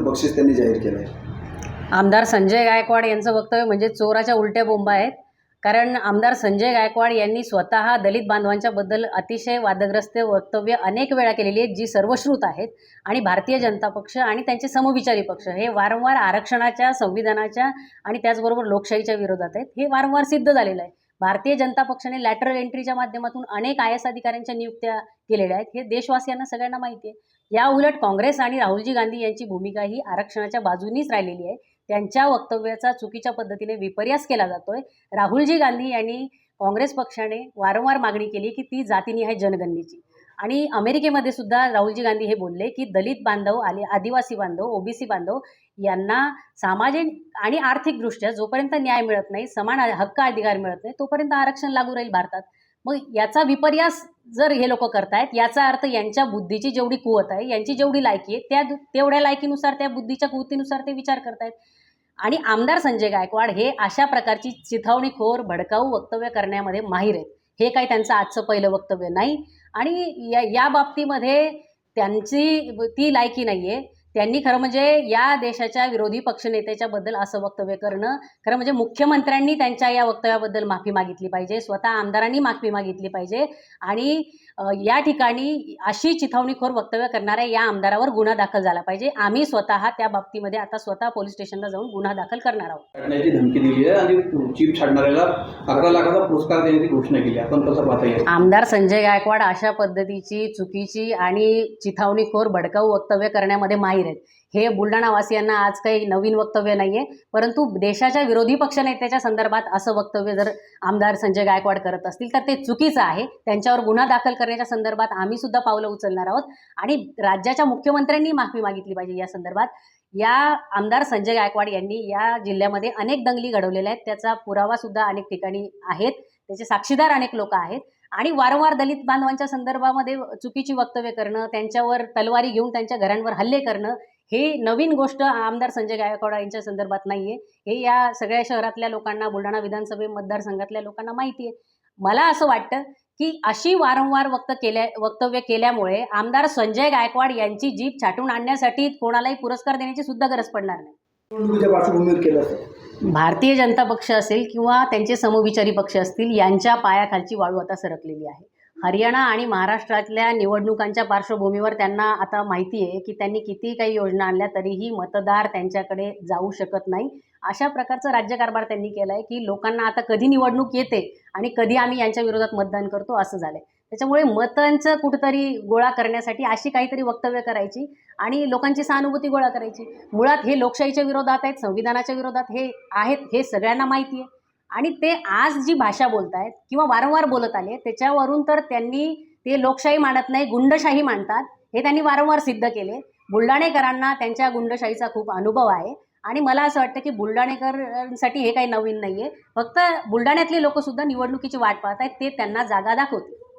बक्षीस त्यांनी जाहीर केलं आहे आमदार संजय गायकवाड यांचं वक्तव्य म्हणजे चोराच्या उलट्या बोंबा आहेत. कारण आमदार संजय गायकवाड यांनी स्वतः दलित बांधवांच्याबद्दल अतिशय वादग्रस्त वक्तव्य अनेक वेळा केलेली आहेत जी सर्वश्रुत आहेत. आणि भारतीय जनता पक्ष आणि त्यांचे समविचारी पक्ष हे वारंवार आरक्षणाच्या संविधानाच्या आणि त्याचबरोबर लोकशाहीच्या विरोधात आहेत. हे वारंवार सिद्ध झालेलं आहे. भारतीय जनता पक्षाने लॅटरल एंट्रीच्या माध्यमातून अनेक आय एस अधिकाऱ्यांच्या नियुक्त्या केलेल्या आहेत. हे देशवासियांना सगळ्यांना माहिती आहे. या उलट काँग्रेस आणि राहुलजी गांधी यांची भूमिका ही आरक्षणाच्या बाजूनीच राहिलेली आहे. त्यांच्या वक्तव्याचा चुकीच्या पद्धतीने विपर्यास केला जातोय. राहुलजी गांधी यांनी काँग्रेस पक्षाने वारंवार मागणी केली की ती जातीनिहाय जनगणनेची. आणि अमेरिकेमध्ये सुद्धा राहुलजी गांधी हे बोलले की दलित बांधव आले आदिवासी बांधव ओबीसी बांधव यांना सामाजिक आणि आर्थिकदृष्ट्या जोपर्यंत न्याय मिळत नाही समान हक्क अधिकार मिळत नाही तोपर्यंत आरक्षण लागू राहील भारतात. मग याचा विपर्यास जर हे लोक करतायत याचा अर्थ यांच्या बुद्धीची जेवढी कुवत आहे यांची जेवढी लायकी आहे त्या तेवढ्या लायकीनुसार त्या बुद्धीच्या कुवतीनुसार ते विचार करतायत. आणि आमदार संजय गायकवाड हे अशा प्रकारची चिथावणीखोर भडकाऊ वक्तव्य करण्यामध्ये माहीर आहेत. हे काही त्यांचं आजचं पहिलं वक्तव्य नाही. आणि या या बाबतीमध्ये त्यांची ती लायकी नाही आहे त्यांनी खरं म्हणजे या देशाच्या विरोधी पक्षनेत्याच्याबद्दल असं वक्तव्य करणं खरं म्हणजे मुख्यमंत्र्यांनी त्यांच्या या वक्तव्याबद्दल माफी मागितली पाहिजे स्वतः आमदारांनी माफी मागितली पाहिजे आणि या ठिकाणी अशी चिथावणीखोर वक्तव्य करणाऱ्या या आमदारावर गुन्हा दाखल झाला पाहिजे. आम्ही स्वतः त्या बाबतीमध्ये आता स्वतः पोलीस स्टेशनला जाऊन गुन्हा दाखल करणार आहोत. धमकी दिली आहे आणि चिप छाडणाऱ्याला अकरा लाखाचा पुरस्कार देण्याची घोषणा केली आपण कसं पाहता आमदार संजय गायकवाड अशा पद्धतीची चुकीची आणि चिथावणीखोर भडकाऊ वक्तव्य करण्यामध्ये माहीर आहेत. हे बुलढाणावासियांना आज काही नवीन वक्तव्य नाही आहे परंतु देशाच्या विरोधी पक्षनेत्याच्या संदर्भात असं वक्तव्य जर आमदार संजय गायकवाड करत असतील तर ते चुकीचं आहे. त्यांच्यावर गुन्हा दाखल करण्याच्या संदर्भात आम्ही सुद्धा पावलं उचलणार आहोत. आणि राज्याच्या मुख्यमंत्र्यांनी माफी मागितली पाहिजे या संदर्भात. या आमदार संजय गायकवाड यांनी या जिल्ह्यामध्ये अनेक दंगली घडवलेल्या आहेत. त्याचा पुरावा सुद्धा अनेक ठिकाणी आहेत. त्याचे साक्षीदार अनेक लोक आहेत. आणि वारंवार दलित बांधवांच्या संदर्भामध्ये चुकीची वक्तव्य करणं त्यांच्यावर तलवारी घेऊन त्यांच्या घरांवर हल्ले करणं हे नवीन गोष्ट आमदार संजय गायकवाड यांच्या संदर्भात नाहीये. हे या सगळ्या शहरातल्या लोकांना बुलढाणा विधानसभे मतदारसंघातल्या लोकांना माहिती आहे मला असं वाटतं की अशी वारंवार वक्त केल्या वक्तव्य केल्यामुळे आमदार संजय गायकवाड यांची जीप छाटून आणण्यासाठी कोणालाही पुरस्कार देण्याची सुद्धा गरज पडणार नाही. निवडणुकीच्या पार्श्वभूमीवर केलं भारतीय जनता पक्ष असेल किंवा त्यांचे समविचारी पक्ष असतील यांच्या पायाखालची वाळू आता सरकलेली आहे. हरियाणा आणि महाराष्ट्रातल्या निवडणुकांच्या पार्श्वभूमीवर त्यांना आता माहिती आहे की त्यांनी किती काही योजना आणल्या तरीही मतदार त्यांच्याकडे जाऊ शकत नाही. अशा प्रकारचा राज्यकारभार त्यांनी केला आहे की लोकांना आता कधी निवडणूक येते आणि कधी आम्ही यांच्या विरोधात मतदान करतो असं झालं आहे त्याच्यामुळे मतांचं कुठंतरी गोळा करण्यासाठी अशी काहीतरी वक्तव्य करायची आणि लोकांची सहानुभूती गोळा करायची. मुळात हे लोकशाहीच्या विरोधात आहेत संविधानाच्या विरोधात हे आहेत हे सगळ्यांना माहिती आहे. आणि ते आज जी भाषा बोलतायत किंवा वारंवार बोलत आले त्याच्यावरून तर त्यांनी ते लोकशाही मानत नाही गुंडशाही मांडतात हे त्यांनी वारंवार सिद्ध केले. बुलढाणेकरांना त्यांच्या गुंडशाहीचा खूप अनुभव आहे आणि मला असं वाटतं की बुलढाणेकरांसाठी हे काही नवीन नाही आहे फक्त बुलढाण्यातले लोकसुद्धा निवडणुकीची वाट पाहत आहेत ते त्यांना जागा दाखवतील.